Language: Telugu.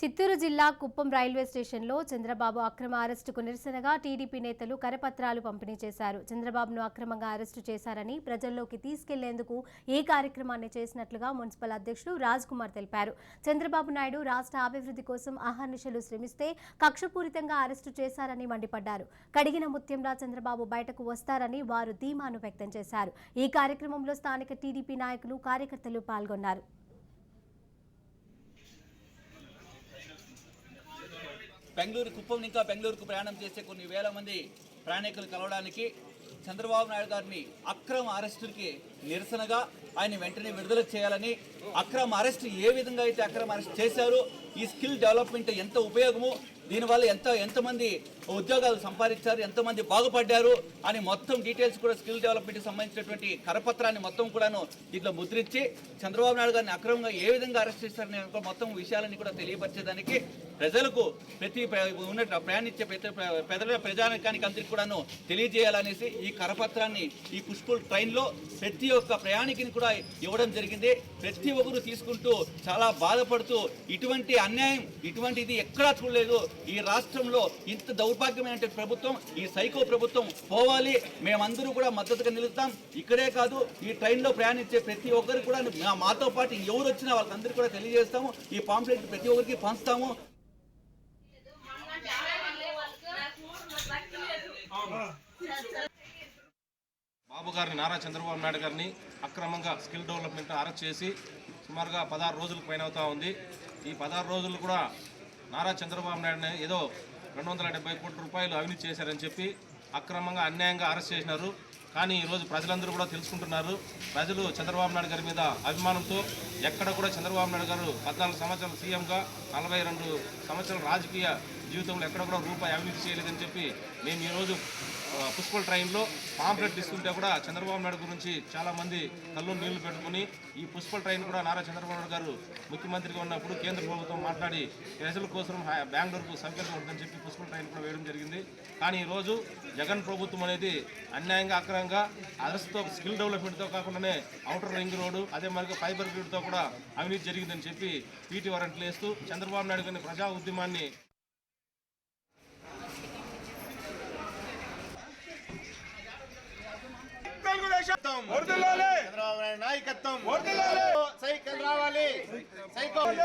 చిత్తూరు జిల్లా కుప్పం రైల్వే స్టేషన్లో చంద్రబాబు అక్రమ అరెస్టుకు నిరసనగా టీడీపీ నేతలు కరపత్రాలు పంపిణీ చేశారు. చంద్రబాబును అక్రమంగా అరెస్టు చేశారని ప్రజల్లోకి తీసుకెళ్ళేందుకు ఈ కార్యక్రమాన్ని చేసినట్లుగా మున్సిపల్ అధ్యక్షుడు రాజ్ కుమార్ తెలిపారు. చంద్రబాబు నాయుడు రాష్ట్ర అభివృద్ధి కోసం అహర్నిశలు శ్రమిస్తే కక్షపూరితంగా అరెస్టు చేశారని మండిపడ్డారు. కడిగిన ముత్యంలా చంద్రబాబు బయటకు వస్తారని వారు ధీమాను వ్యక్తం చేశారు. ఈ కార్యక్రమంలో స్థానిక టీడీపీ నాయకులు కార్యకర్తలు పాల్గొన్నారు. బెంగళూరు కుప్పం ఇంకా బెంగళూరుకు ప్రయాణం చేసే కొన్ని వేల మంది ప్రయాణికులు కలవడానికి చంద్రబాబు నాయుడు గారిని అక్రమ అరెస్టులకి నిరసనగా ఆయన వెంటనే విడుదల చేయాలని అక్రమ అరెస్ట్ ఏ విధంగా అయితే అక్రమ అరెస్ట్ చేశారు ఈ స్కిల్ డెవలప్మెంట్ ఎంత ఉపయోగము దీనివల్ల ఎంత ఎంతమంది ఉద్యోగాలు సంపాదించారు ఎంతమంది బాగుపడ్డారు అని మొత్తం డీటెయిల్స్ కూడా స్కిల్ డెవలప్మెంట్కి సంబంధించినటువంటి కరపత్రాన్ని మొత్తం కూడాను దీంట్లో ముద్రించి చంద్రబాబు నాయుడు గారిని అక్రమంగా ఏ విధంగా అరెస్ట్ చేశారని మొత్తం విషయాలని కూడా తెలియపరిచేదానికి ప్రజలకు ప్రతి ఉన్నట్టు ప్రయాణించే ప్రతి ప్రజల ప్రజానికానికి అందరికీ కూడాను తెలియజేయాలనేసి ఈ కరపత్రాన్ని ఈ పుష్పుల్ ట్రైన్లో ప్రతి ఒక్క ప్రయాణికిని కూడా ఇవ్వడం జరిగింది. ప్రతి ఒక్కరు తీసుకుంటూ చాలా బాధపడుతూ ఇటువంటి అన్యాయం ఇటువంటిది ఎక్కడా చూడలేదు. ఈ రాష్ట్రంలో ఇంత దౌర్భాగ్యమైన ప్రభుత్వం ఈ సైకో ప్రభుత్వం పోవాలి. మేమందరూ కూడా మద్దతుగా నిలుస్తాం. ఇక్కడే కాదు ఈ ట్రైన్లో ప్రయాణించే ప్రతి ఒక్కరికి కూడా మా- మాతో పాటు ఎవరు వచ్చినా వాళ్ళందరికీ కూడా తెలియజేస్తాము. ఈ పాంప్లెట్ ప్రతి ఒక్కరికి పంచుతాము. బాబు గారిని నారా చంద్రబాబు నాయుడు గారిని అక్రమంగా స్కిల్ డెవలప్మెంట్ అరెస్ట్ చేసి సుమారుగా పదహారు రోజులకు పైన అవుతా ఉంది. ఈ పదహారు రోజులు కూడా నారా చంద్రబాబు నాయుడుని ఏదో రెండు వందల డెబ్బై కోట్ల రూపాయలు అవినీతి చేశారని చెప్పి అక్రమంగా అన్యాయంగా అరెస్ట్ చేసినారు. కానీ ఈరోజు ప్రజలందరూ కూడా తెలుసుకుంటున్నారు. ప్రజలు చంద్రబాబు నాయుడు గారి మీద అభిమానంతో ఎక్కడ కూడా చంద్రబాబు నాయుడు గారు పద్నాలుగు సంవత్సరాలు సీఎంగా నలభై రెండు సంవత్సరాల రాజకీయ జీవితంలో ఎక్కడ కూడా రూపాయి అవినీతి చేయలేదని చెప్పి మేము ఈరోజు ఆ, పుష్పల్ ట్రైన్లో పాంప్లెట్ ఇస్తుంటే కూడా చంద్రబాబు నాయుడు గురించి చాలామంది కళ్ళు నీళ్ళు పెట్టుకుని ఈ పుష్పల్ ట్రైన్ కూడా నారా చంద్రబాబు నాయుడు గారు ముఖ్యమంత్రిగా ఉన్నప్పుడు కేంద్ర ప్రభుత్వం మాట్లాడి ప్రజల కోసం బెంగళూరుకు సౌకర్యం ఉంటుందని చెప్పి పుష్పల ట్రైన్ కూడా వేయడం జరిగింది. కానీ ఈరోజు జగన్ ప్రభుత్వం అనేది అన్యాయంగా అక్రమంగా అరెస్ట్తో స్కిల్ డెవలప్మెంట్తో కాకుండానే అవుటర్ రింగ్ రోడ్డు అదే మరి ఫైబర్ గ్రిడ్తో కూడా అవినీతి జరిగిందని చెప్పి పీటీ వారెంట్లు వేస్తూ చంద్రబాబు నాయుడు గారిని ప్రజా ఉద్యమాన్ని వర్ధిల్లాలి చంద్రబాబు నాయుడు నాయకత్వం. సైకిల్ రావాలి. సైకిల్